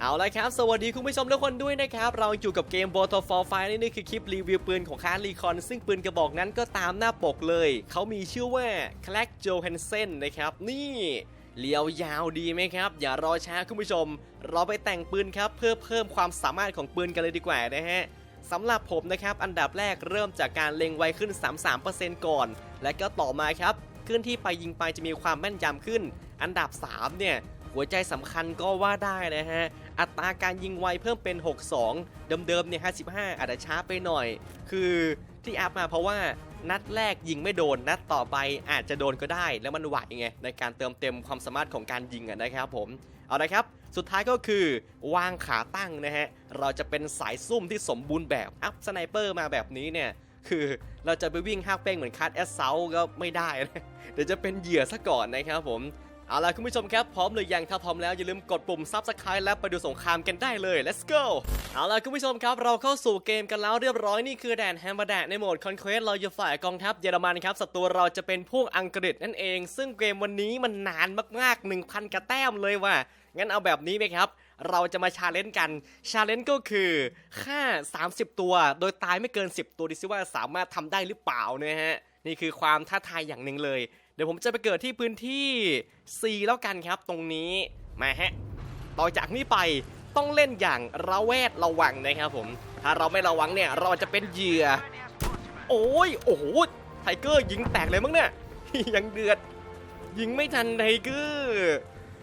เอาละครับ สวัสดีคุณผู้ชมทุกคนด้วยนะครับ เราอยู่กับเกม b o t l f o r f i นี่นี่คือคลิปรีวิวปืนของคาร์ลีคอน ซึ่งปืนกระบอกนั้นก็ตามหน้าปกเลย เขามีชื่อว่า c l a c k Johansson นะครับ นี่เลียวยาวดีไหมครับ อย่ารอช้าคุณผู้ชม เราไปแต่งปืนครับเพื่อเพิ่มความสามารถของปืนกันเลยดีกว่านะฮะสำหรับผมนะครับ อันดับแรกเริ่มจากการเล็งไวขึ้น 33%ก่อน และก็ต่อมาครับเคลื่อนที่ไปยิงไปจะมีความแม่นยำขึ้น อันดับ 3 เนี่ย หัวใจสำคัญก็ว่าได้นะฮะ อัตราการยิงไวเพิ่มเป็น 62 เดิมๆเนี่ย55อาจจะช้าไปหน่อย คือที่อัพมาเพราะว่านัดแรกยิงไม่โดน นัดต่อไปอาจจะโดนก็ได้ แล้วมันไหวไงในการเติมเต็มความสามารถของการยิงะนะครับผม เอาละครับ สุดท้ายก็คือวางขาตั้งนะฮะ เราจะเป็นสายซุ่มที่สมบูรณ์แบบอัพสไนเปอร์มาแบบนี้เนี่ยคือเราจะไปวิ่งห้าเป้งเหมือนคัดแอสเซลก็ไม่ได้นะเดี๋ยวจะเป็นเหยื่อซะก่อนนะครับผม เอาล่ะคุณผู้ชมครับพร้อมหรือยังถ้าพร้อมแล้วอย่าลืมกดปุ่ม Subscribe และไปดูสงครามกันได้เลย let's go เอาล่ะคุณผู้ชมครับเราเข้าสู่เกมกันแล้วเรียบร้อยนี่คือแดนแฮมเบอร์แดในโหมด Conquest เราอยู่ฝ่ายกองทัพเยอรมันครับศัตรูเราจะเป็นพวกอังกฤษนั่นเอง ซึ่งเกมวันนี้มันนานมากๆ 1,000 กระแต้มเลยว่ะงั้นเอาแบบนี้ไหมครับเราจะมาชาเลนจ์กัน ชาเลนจ์ก็คือฆ่า 30 ตัว โดยตายไม่เกิน 10 ตัวดิซิว่าสามารถทำได้หรือเปล่านะฮะ นี่คือความท้าทายอย่างหนึ่งเลย ดี๋ยวผมจะไปเกิดที่พื้นที่ C แล้วกันครับตรงนี้มาฮะต่อจากนี้ไปต้องเล่นอย่างระแวดระวังนะครับผม ถ้าเราไม่ระวังเนี่ยเราจะเป็นเหยื่อ โอ้ยโอ้โหไทเกอร์ยิงแตกเลยมั้งเนี่ยยังเดือดยิงไม่ทันไทเกอร์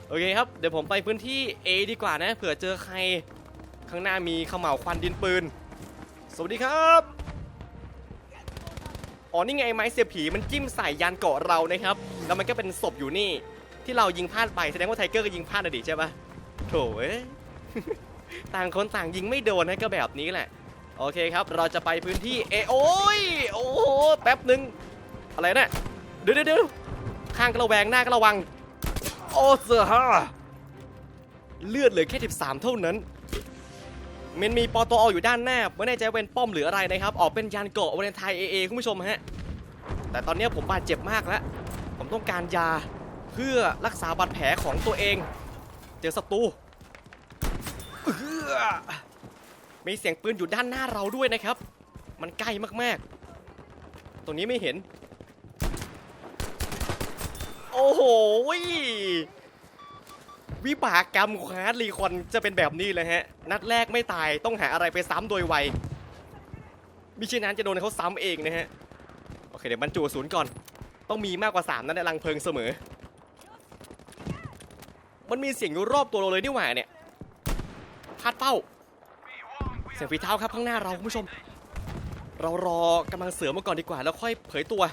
โอเคครับเดี๋ยวผมไปพื้นที่ A ดีกว่านะเผื่อเจอใคร ข้างหน้ามีขม่าวควันดินปืน สวัสดีครับ อ๋อนี่ไงไม้เสียบผีมันจิ้มใส่ยานเกาะเรานะครับ แล้วมันก็เป็นศพอยู่นี่ ที่เรายิงพลาดไปแสดงว่าไทเกอร์ก็ยิงพลาดนะดิใช่ปะโถเอ้ต่างคนต่างยิงไม่โดนนะก็แบบนี้แหละ โอเคครับ เราจะไปพื้นที่เอโอ้ยโอ้โหแป๊บหนึ่งอะไรนะเดี๋ยวเดี๋ยวเดี๋ยวข้างก็ระแวงหน้าก็ระวัง โอ้เสือฮะเลือดเหลือแค่ 13 เท่านั้นมันมีปอตออยู่ด้านหน้าไม่แน่ใจเป็นป้อมหรืออะไรนะครับ ออกเป็นยานเกาะวาเลนไทน์เอเอคุณผู้ชมฮะ แต่ตอนนี้ผมบาดเจ็บมากแล้ว ผมต้องการยาเพื่อรักษาบาดแผลของตัวเอง เจอศัตรูมีเสียงปืนอยู่ด้านหน้าเราด้วยนะครับ มันใกล้มากๆ ตรงนี้ไม่เห็น โอ้โหวิบากกรรมของฮาร์ดรีคอนจะเป็นแบบนี้เลยฮะ นัดแรกไม่ตายต้องหาอะไรไปซ้ำโดยไวมิฉะนั้นจะโดนเขาซ้ำเองนะฮะ เคเดี๋ยวบรรจุศูนย์ก่อน ต้องมีมากกว่า 3 นั้นในรังเพลิงเสมอ มันมีเสียงอยู่รอบตัวเราเลยนี่หว่าเนี่ยพลาดเป้า เสียงฝีเท้าครับข้างหน้าเราคุณผู้ชม เรารอกำลังเสือมาก่อนดีกว่า แล้วค่อยเผยตัว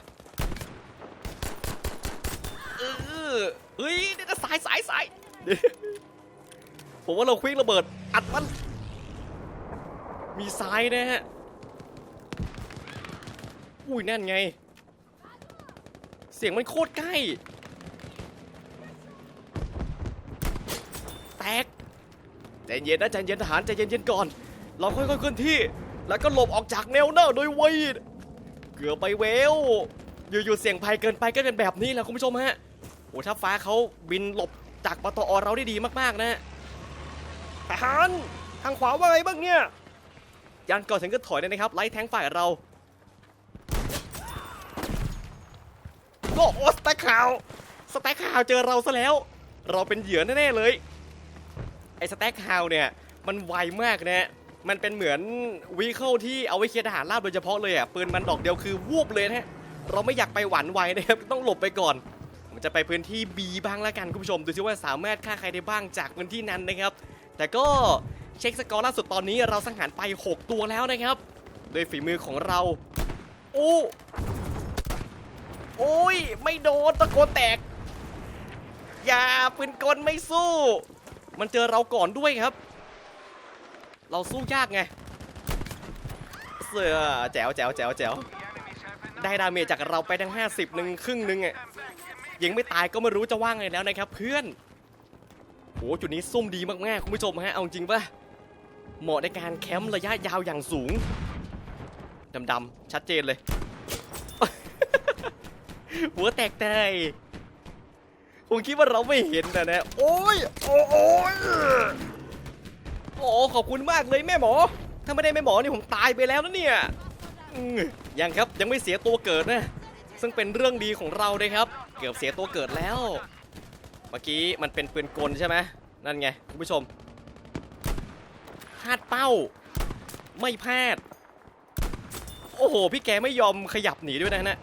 เออเฮ้ยนี่ก็สายสายสายผมว่าเราควิกระเบิด อัดมัน มีซ้ายนะฮะ อุ้ย นั่นไง สียงมันโคตรใกล้ แตก ใจเย็นนะใจเย็นทหารใจเย็นๆก่อน เราค่อยๆเคลื่อนที่ แล้วก็หลบออกจากแนวหน้าโดยไวเกือบไปเวล อยู่ๆเสียงภัยเกินไปก็เป็นแบบนี้แหละคุณผู้ชมฮะ โอ้ถ้าฟ้าเขาบินหลบจากปตอเราได้ดีมากๆนะฮะทหาร ทางขวาว่าไงบ้างเนี่ยยันก่อนถึงก็ถอยเลยนะครับ ไล่แทงฝ่ายเรา โอ้โหสแต็กขาวสแต็กขาวเจอเราซะแล้ว เราเป็นเหยื่อแน่ๆเลย ไอ้สแต็กขาวเนี่ย มันไวมากนะฮะมันเป็นเหมือนวีเคิลที่เอาไว้เคลียร์ทหารราบโดยเฉพาะเลยอะปืนมันดอกเดียวคือวูบเลยนะฮะเราไม่อยากไปหวั่นไหวนะครับต้องหลบไปก่อนผมจะไปพื้นที่ B บ้างแล้วกันคุณผู้ชม ดูซิว่าสามารถฆ่าใครได้บ้างจากพื้นที่นั้นนะครับ แต่ก็เช็คสกอร์ล่าสุดตอนนี้เราสังหารไป 6 ตัวแล้วนะครับ โดยฝีมือของเรา โอ้ โอ้ย ไม่โดนตะโกนแตก อย่าปืนกลไม่สู้ มันเจอเราก่อนด้วยครับ เราสู้ยากไง เสือแจ๋วแจ๋วแจ๋วแจ๋วได้ดาเมจจากเราไปทั้ง 50หนึ่งครึ่งหนึ่งอะยังไม่ตายก็ไม่รู้จะว่างไงแล้วนะครับ เพื่อนโหจุดนี้ซุ่มดีมากๆคุณผู้ชมฮะเอาจริงปะเหมาะในการแคมป์ระยะยาวอย่างสูงดำๆชัดเจนเลย หัวแตกใจผมคิดว่าเราไม่เห็นนะนะโอ้ยโอ้โอ้ยโอ้ขอบคุณมากเลยแม่หมอ ถ้าไม่ได้แม่หมอนี่ผมตายไปแล้วนะเนี่ยยังครับยังไม่เสียตัวเกิดนะ ซึ่งเป็นเรื่องดีของเราเลยครับ เกือบเสียตัวเกิดแล้ว เมื่อกี้มันเป็นปืนกลใช่ไหมนั่นไงคุณผู้ชมพลาดเป้า ไม่พลาด โอ้โห พี่แกไม่ยอมขยับหนีด้วยนะฮะ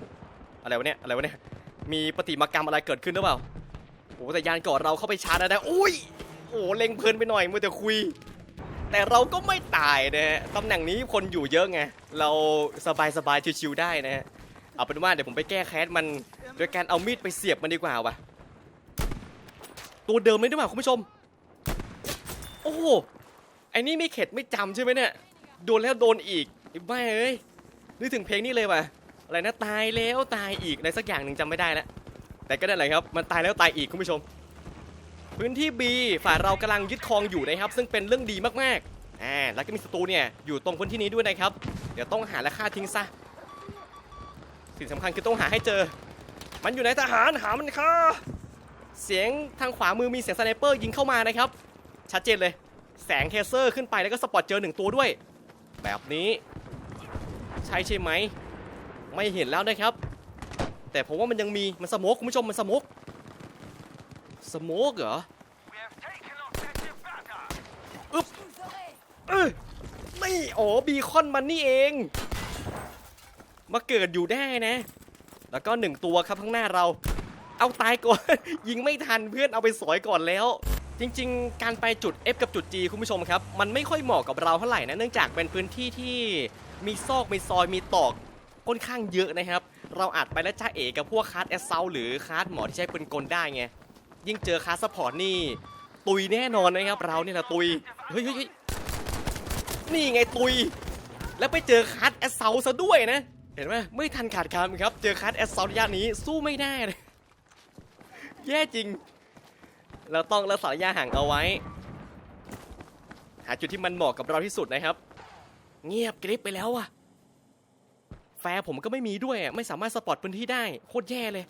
อะไรวะเนี่ยอะไรวะเนี่ยมีปฏิมากรรมอะไรเกิดขึ้นหรือเปล่าโอ้แต่ยานก่อนเราเข้าไปชาร์จแล้วนะอุ้ยโอ้เล็งเพลินไปหน่อยมัวแต่คุย แต่เราก็ไม่ตายนะฮะตำแหน่งนี้คนอยู่เยอะไงเราสบายสบายชิวๆได้นะฮะเอาเป็นว่าเดี๋ยวผมไปแก้แค้นมันโดยการเอามีดไปเสียบมันดีกว่าวะตัวเดิมเลยดีกว่าคุณผู้ชม โอ้ไอ้นี่ไม่เข็ดไม่จำใช่ไหมเนี่ยโดนแล้วโดนอีกไอ้บ้าเอ้ยนึกถึงเพลงนี้เลยว่ะ อะไรนะตายแล้วตายอีกอะไรสักอย่างหนึ่งจำไม่ได้แล้วแต่ก็ได้แหละครับมันตายแล้วตายอีกคุณผู้ชม พื้นที่ B ฝ่ายเรากำลังยึดครองอยู่นะครับ ซึ่งเป็นเรื่องดีมากๆอ่าแล้วก็มีศัตรูเนี่ยอยู่ตรงพื้นที่นี้ด้วยนะครับ เดี๋ยวต้องหาและฆ่าทิ้งซะสิ่งสำคัญคือต้องหาให้เจอ มันอยู่ไหนทหารหามันค่ะเสียงทางขวามือมีเสียงสไนเปอร์ยิงเข้ามานะครับ ชัดเจนเลย แสงเทเซอร์ขึ้นไปแล้วก็สปอตเจอหนึ่งตัวด้วย แบบนี้ ใช่ใช่ไหม ไม่เห็นแล้วนะครับ แต่ผมว่ามันยังมีมันสโมกคุณผู้ชมมันสโมกสโมกเหรออึ๊บเออนี่อ๋อบีคอนมันนี่เอง มาเกิดอยู่ได้นะ แล้วก็หนึ่งตัวครับข้างหน้าเรา เอาตายก่อน ยิงไม่ทันเพื่อนเอาไปสอยก่อนแล้ว จริง ๆ การไปจุด F กับจุด G คุณผู้ชมครับ มันไม่ค่อยเหมาะกับเราเท่าไหร่นะ เนื่องจากเป็นพื้นที่ที่มีซอกมีซอยมีตอก ค่อนข้างเยอะนะครับ เราอาจไปแล้วจ้าเอกกับพวกคาร์ดแอสเซลหรือคาร์ดหมอที่ใช้ปืนกลได้ไง ยิ่งเจอคาร์ดซัพพอร์ตนี่ ตุยแน่นอนนะครับ เราเนี่ยแหละตุย เฮ้ยนี่ไงตุย แล้วไปเจอคัสแอสเซลซะด้วยนะ เห็นไหมไม่ทันขาดคำครับ เจอคัสแอสเซลระยะนี้สู้ไม่ได้เลยแย่จริง เราต้องรักษาระยะห่างเอาไว้ หาจุดที่มันเหมาะกับเราที่สุดนะครับ เงียบกริบไปแล้วอะ แฟร์ผมก็ไม่มีด้วยอะไม่สามารถสปอตพื้นที่ได้ โคตรแย่เลย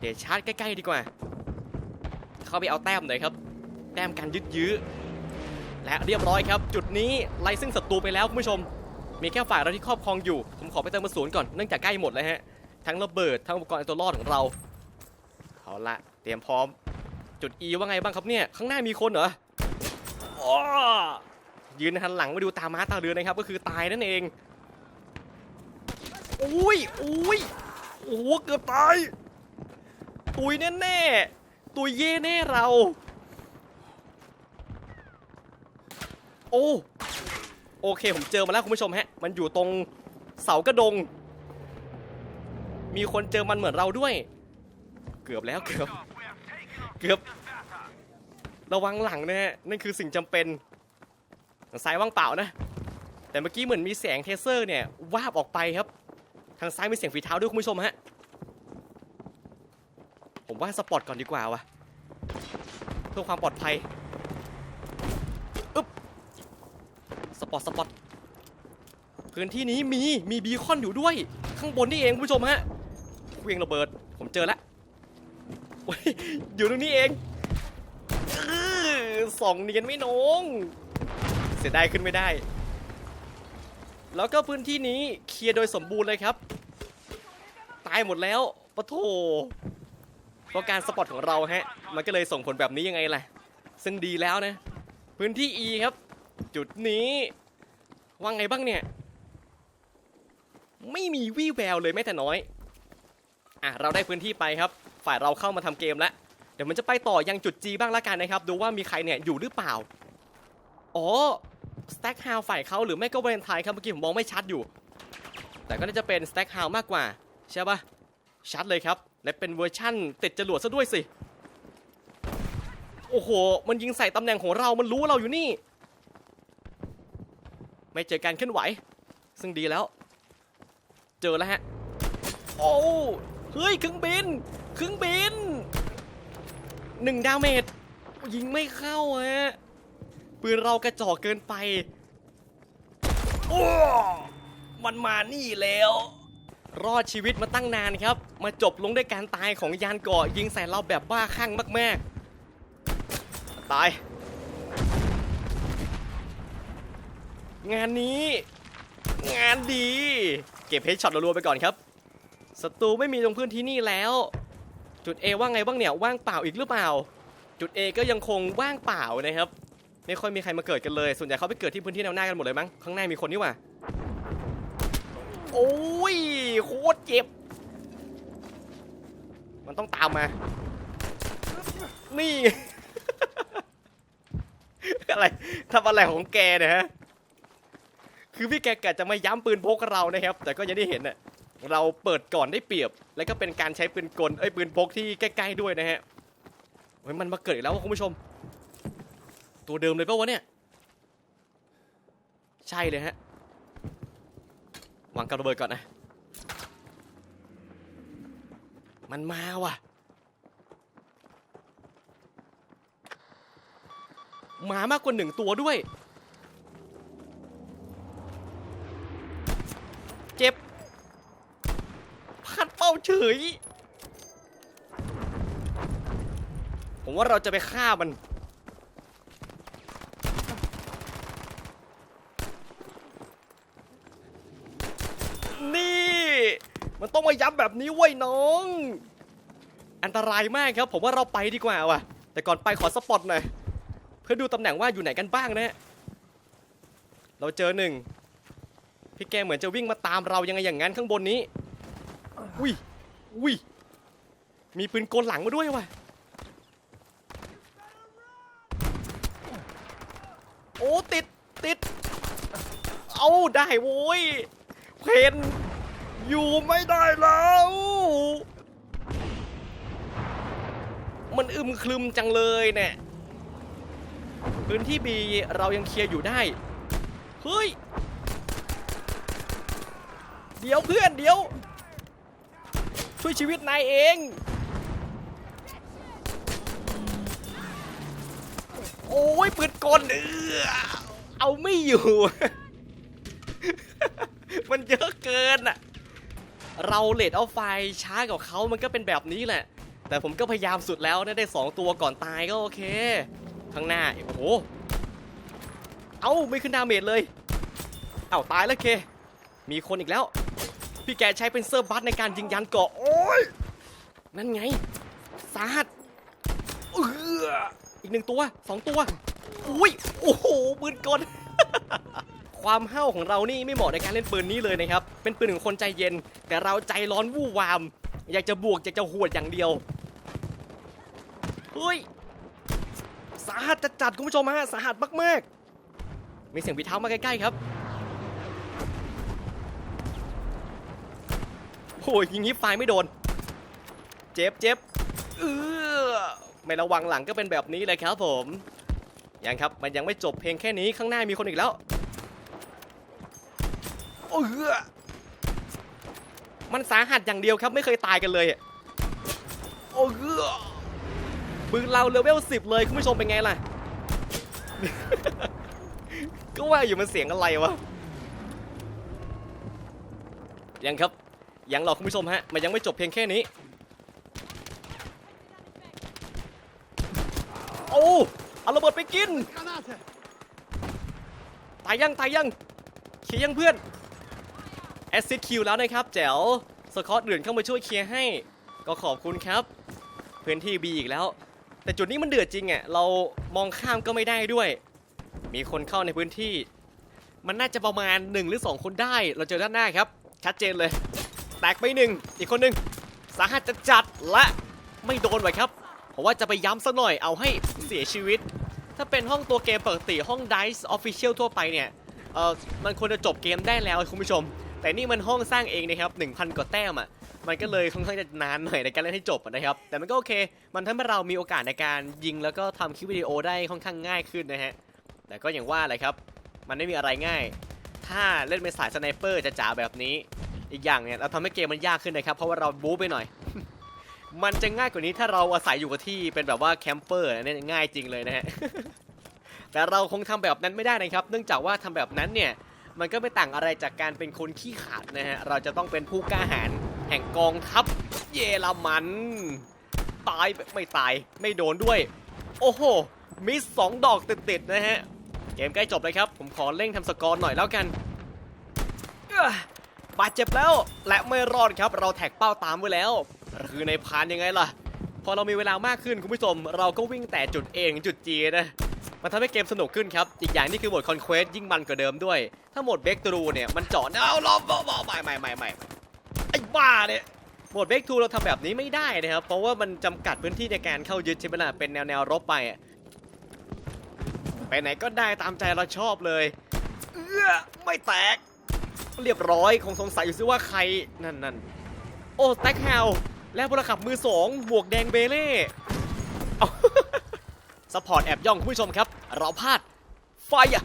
เดี๋ยวชาร์จใกล้ๆดีกว่า เข้าไปเอาแต้มหน่อยครับ แต้มการยึดยื้อ และเรียบร้อยครับ จุดนี้ไล่ซึ่งศัตรูไปแล้วคุณผู้ชม มีแค่ฝ่ายเราที่ครอบครองอยู่ ผมขอไปเติมกระสุนก่อน เนื่องจากใกล้หมดแล้วฮะ ทั้งระเบิด ทั้งอุปกรณ์อาตัวรอดของเรา เอาละเตรียมพร้อม จุด E ว่าไงบ้างครับเนี่ย ข้างหน้ามีคนเหรออยืนหันหลังมาดูตาม้าตาเรือนะครับ ก็คือตายนั่นเอง อุ้ยอุ้ยโอ้โหเกือบตายตุยแน่ๆตุยเย่แน่เรา โอ้โอเคผมเจอมาแล้วคุณผู้ชมฮะ มันอยู่ตรงเสากระดง มีคนเจอมันเหมือนเราด้วย เกือบแล้วเกือบเกือบ ระวังหลังนะฮะนั่นคือสิ่งจำเป็นทางซ้ายว่างเปล่านะ แต่เมื่อกี้เหมือนมีแสงเทเซอร์เนี่ย วาบออกไปครับ ทางซ้ายมีเสียงฝีเท้าด้วยคุณผู้ชมฮะ ผมว่าสปอร์ตก่อนดีกว่าวะเพื่อความปลอดภัยอึ๊บสปอร์ตสปอร์ตพื้นที่นี้มีมีบีคอนอยู่ด้วย ข้างบนนี่เองคุณผู้ชมฮะเควียงระเบิด ผมเจอแล้วอยู่ตรงนี้เองสองเนียนไม่น้อง เสียดายขึ้นไม่ได้ แล้วก็พื้นที่นี้เคลียร์โดยสมบูรณ์เลยครับ ตายหมดแล้วปะโถเพราะการสปอร์ตของเราฮะ มันก็เลยส่งผลแบบนี้ยังไงล่ะ ซึ่งดีแล้วนะ พื้นที่ E ครับ จุดนี้ว่างไงบ้างเนี่ย ไม่มีวี่แววเลยแม้แต่น้อย อะ เราได้พื้นที่ไปครับ ฝ่ายเราเข้ามาทำเกมแล้ว เดี๋ยวมันจะไปต่อยังจุด G บ้างละกันนะครับ ดูว่ามีใครเนี่ยอยู่หรือเปล่า อ๋อ สแต็กฮาวฝ่ายเขาหรือไม่ก็เวนไทยครับเมื่อกี้ผมมองไม่ชัดอยู่ แต่ก็น่าจะเป็นสแต็กฮาวมากกว่าใช่ปะชัดเลยครับ และเป็นเวอร์ชั่นติดจรวดซะด้วยสิ โอ้โห มันยิงใส่ตำแหน่งของเรา มันรู้เราอยู่นี่ ไม่เจอการเคลื่อนไหว ซึ่งดีแล้ว เจอแล้วฮะ โอ้ เฮ้ยเครื่องบินเครื่องบินหนึ่งดาเมจยิงไม่เข้าฮะ ปืนเรากระจอกเกินไป โอ้ มันมานี่แล้ว รอดชีวิตมาตั้งนานครับ มาจบลงด้วยการตายของยานเกาะยิงใส่เราแบบบ้าคลั่งมาก ๆ ตาย งานนี้ งานดี เก็บเฮดช็อตรัวๆไปก่อนครับศัตรูไม่มีตรงพื้นที่นี่แล้ว จุด A ว่าไงบ้างเนี่ย ว่างเปล่าอีกหรือเปล่า จุด A ก็ยังคงว่างเปล่านะครับ ไม่ค่อยมีใครมาเกิดกันเลย ส่วนใหญ่เขาไปเกิดที่พื้นที่แนวหน้ากันหมดเลยมั้ง ข้างหน้ามีคนนี่หว่า โอ้ยโคตรเจ็บ มันต้องตามมา นี่ อะไรทำอะไรของแกเนี่ยฮะ คือพี่แกกะจะมาย้ำปืนพกเรานะครับ แต่ก็ยังได้เห็นน่ะเราเปิดก่อนได้เปรียบ แล้วก็เป็นการใช้ปืนกล เอ้ยปืนพกที่ใกล้ๆด้วยนะฮะเฮ้ยมันมาเกิดอีกแล้วคุณผู้ชม ตัวเดิมเลยปะวะเนี่ย ใช่เลยฮะวางกับระเบิดก่อนนะ มันมาว่ะ มามากกว่าหนึ่งตัวด้วย เจ็บพลาดเป้าเฉย ผมว่าเราจะไปฆ่ามัน มันต้องมาย้ำแบบนี้เว้ยน้อง อันตรายมากครับ ผมว่าเราไปดีกว่าว่ะ แต่ก่อนไปขอสปอตหน่อยเพื่อดูตำแหน่งว่าอยู่ไหนกันบ้างนะฮะเราเจอหนึ่งพี่แกเหมือนจะวิ่งมาตามเรายังไงอย่างนั้นข้างบนนี้ อุ้ย อุ้ย มีปืนกลหลังมาด้วยว่ะ โอ้ติดติด เอาได้โว้ย เพน อยู่ไม่ได้แล้ว มันอึมครึมจังเลยเนี่ยพื้นที่บีเรายังเคลียร์อยู่ได้ เฮ้ย เดี๋ยวเพื่อนเดี๋ยว ช่วยชีวิตนายเองโอ้ยปืนกลเออเอาไม่อยู่ มันเยอะเกินอะ เราเลดเอาไฟช้ากว่าเขามันก็เป็นแบบนี้แหละ แต่ผมก็พยายามสุดแล้วนะได้ 2 ตัวก่อนตายก็โอเค ข้างหน้า โอ้โห เอ้า ไม่ขึ้นดาเมจเลย เอ้า ตายแล้วเค มีคนอีกแล้ว พี่แกใช้เป็นเซอร์บัสในการยิงยันเกาะโอ้ย นั่นไง สาหัสเอออีกหนึ่งตัวสองตัว อุ้ย โอ้โหปืนกล ความเห้าวของเรานี่ไม่เหมาะในการเล่นปืนนี้เลยนะครับ เป็นปืนของคนใจเย็น แต่เราใจร้อนวู่วาม อยากจะบวกอยากจะหวดอย่างเดียวเฮ้ยสาหัสจัดๆคุณผู้ชมฮะสาหัสมากๆมีเสียงปีเท้ามาใกล้ๆครับโอ้ยยิงนี้ไฟไม่โดน เจ็บเจ็บเออไม่ระวังหลังก็เป็นแบบนี้เลยครับผม ยังครับมันยังไม่จบเพลงแค่นี้ข้างหน้ามีคนอีกแล้ว เออมันสาหัสอย่างเดียวครับไม่เคยตายกันเลยโอ้เออปืนเราเลเวลสิบเลยคุณผู้ชมเป็นไงล่ะ ก็ว่าอยู่มันเสียงอะไรวะ ยังครับ ยังหรอกคุณผู้ชมฮะ มันยังไม่จบเพียงแค่นี้ โอ้เอาระเบิดไปกิน ตายยัง ตายยังเคลียยังเพื่อน แอสซิดคิวแล้วนะครับแจ๋วสกอตเดือนเข้ามาช่วยเคลียร์ให้ ก็ขอบคุณครับพื้นที่บีอีกแล้ว แต่จุดนี้มันเดือดจริงอะเรามองข้ามก็ไม่ได้ด้วย มีคนเข้าในพื้นที่ มันน่าจะประมาณ 1 หรือ 2 คนได้ เราเจอด้านหน้าครับ ชัดเจนเลย แตกไปหนึ่งอีกคนหนึ่งสาหัสจะจัดและไม่โดนไว้ครับเพราะว่าจะไปย้ำซะหน่อยเอาให้เสียชีวิต ถ้าเป็นห้องตัวเกมปกติห้อง Dice Official ทั่วไปเนี่ยเออมันควรจะจบเกมได้แล้วคุณผู้ชม แต่นี่มันห้องสร้างเองนะครับ1,000กว่าแต้มอะมันก็เลยค่อนข้างจะนานหน่อยในการเล่นให้จบนะครับ แต่มันก็โอเค มันทำให้เรามีโอกาสในการยิงแล้วก็ทำคลิปวิดีโอได้ค่อนข้างง่ายขึ้นนะฮะแต่ก็อย่างว่าแหละครับ มันไม่มีอะไรง่าย ถ้าเล่นเป็นสายสไนเปอร์จะจ๋าแบบนี้ อีกอย่างเนี่ยเราทำให้เกมมันยากขึ้นนะครับ เพราะว่าเราบู๊ไปหน่อย มันจะง่ายกว่านี้ถ้าเราอาศัยอยู่กับที่เป็นแบบว่าแคมเปอร์นี่ง่ายจริงเลยนะฮะแต่เราคงทำแบบนั้นไม่ได้นะครับ เนื่องจากว่าทำแบบนั้นเนี่ย มันก็ไม่ต่างอะไรจากการเป็นคนขี้ขาดนะฮะ เราจะต้องเป็นผู้กล้าหาญแห่งกองทัพเยอรมัน ตายไม่ตายไม่โดนด้วย โอ้โห มิสสองดอกติดๆนะฮะ เกมใกล้จบเลยครับ ผมขอเร่งทำสกอร์หน่อยแล้วกันบาดเจ็บแล้วและไม่รอดครับ เราแท็กเป้าตามไว้แล้ว คือในพานยังไงล่ะ พอเรามีเวลามากขึ้นคุณผู้ชม เราก็วิ่งแต่จุด A ถึงจุด G นะมันทำให้เกมสนุกขึ้นครับ อีกอย่างนี่คือโหมดคอนเควสยิ่งมันกว่าเดิมด้วย ถ้าโหมดเบรกทรูเนี่ยมันเจาะเอาล้อมไม่ไม่ไม่ไม่ไม่ไอ้บ้าเนี่ยโหมดเบรกทรูเราทำแบบนี้ไม่ได้นะครับ เพราะว่ามันจำกัดพื้นที่ในการเข้ายึดใช่ไหมล่ะเป็นแนวแนวรบไปอะไปไหนก็ได้ตามใจเราชอบเลยเอื้อไม่แตก เรียบร้อยคงสงสัยอยู่ซิว่าใครนั่นนั่นโอ้แท็กแฮล และพลขับมือสองหมวกแดงเบเล่สปอร์ตแอบย่องคุณผู้ชมครับ เราพลาดไฟอะ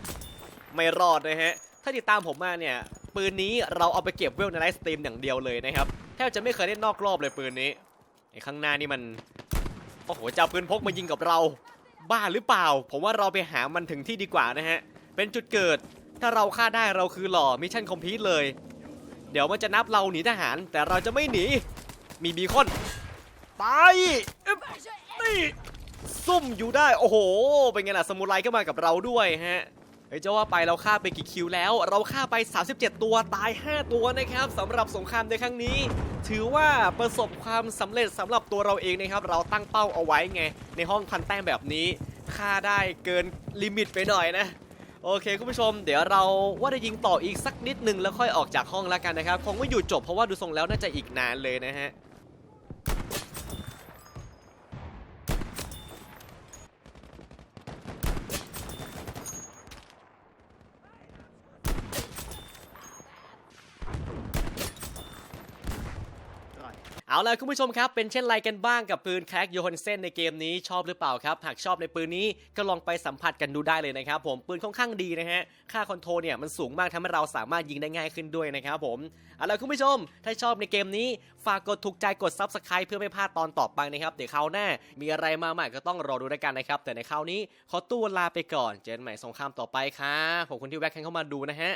ไม่รอดนะฮะ ถ้าติดตามผมมาเนี่ย ปืนนี้เราเอาไปเก็บเวลในไลฟ์สตรีมอย่างเดียวเลยนะครับ แทบจะไม่เคยเล่นนอกรอบเลยปืนนี้ไอ้ข้างหน้านี่มัน โอ้โหจะเอาปืนพกมายิงกับเรา บ้าหรือเปล่า ผมว่าเราไปหามันถึงที่ดีกว่านะฮะ เป็นจุดเกิด ถ้าเราฆ่าได้เราคือหล่อมิชชั่นคอมพลีทเลย เดี๋ยวมันจะนับเราหนีทหาร แต่เราจะไม่หนี มีบีคอนไปอึ๊บนี่ซุ่มอยู่ได้ โอ้โห เป็นไงล่ะ สมุไรก็มากับเราด้วยฮะเฮ้ยจะว่าไปเราฆ่าไปกี่คิวแล้ว เราฆ่าไป 37 ตัวตาย 5 ตัวนะครับสำหรับสงครามในครั้งนี้ ถือว่าประสบความสำเร็จสำหรับตัวเราเองนะครับ เราตั้งเป้าเอาไว้ไง ในห้องพันแต้มแบบนี้ฆ่าได้เกินลิมิตไปหน่อยนะโอเคคุณผู้ชม เดี๋ยวเราว่าจะยิงต่ออีกสักนิดนึงแล้วค่อยออกจากห้องแล้วกันนะครับ คงไม่อยู่จบเพราะว่าดูทรงแล้วน่าจะอีกนานเลยนะฮะ เอาล่ะคุณผู้ชมครับเป็นเช่นไรกันบ้างกับปืนแคกโยฮันเซนในเกมนี้ชอบหรือเปล่าครับ หากชอบในปืนนี้ก็ลองไปสัมผัสกันดูได้เลยนะครับผมปืนค่อนข้างดีนะฮะค่าคอนโทรเนี่ยมันสูงมากทำให้เราสามารถยิงได้ง่ายขึ้นด้วยนะครับผมเอาล่ะคุณผู้ชม ถ้าชอบในเกมนี้ ฝากกดถูกใจกด Subscribe เพื่อไม่พลาดตอนต่อไปนะครับเดี๋ยวคราวหน้ามีอะไรมาใหม่ก็ต้องรอดูด้วยกันนะครับแต่ในคราวนี้ขอตัวลาไปก่อนเจอกันใหม่สงครามต่อไปครับขอบคุณที่แวะเข้ามาดูนะฮะ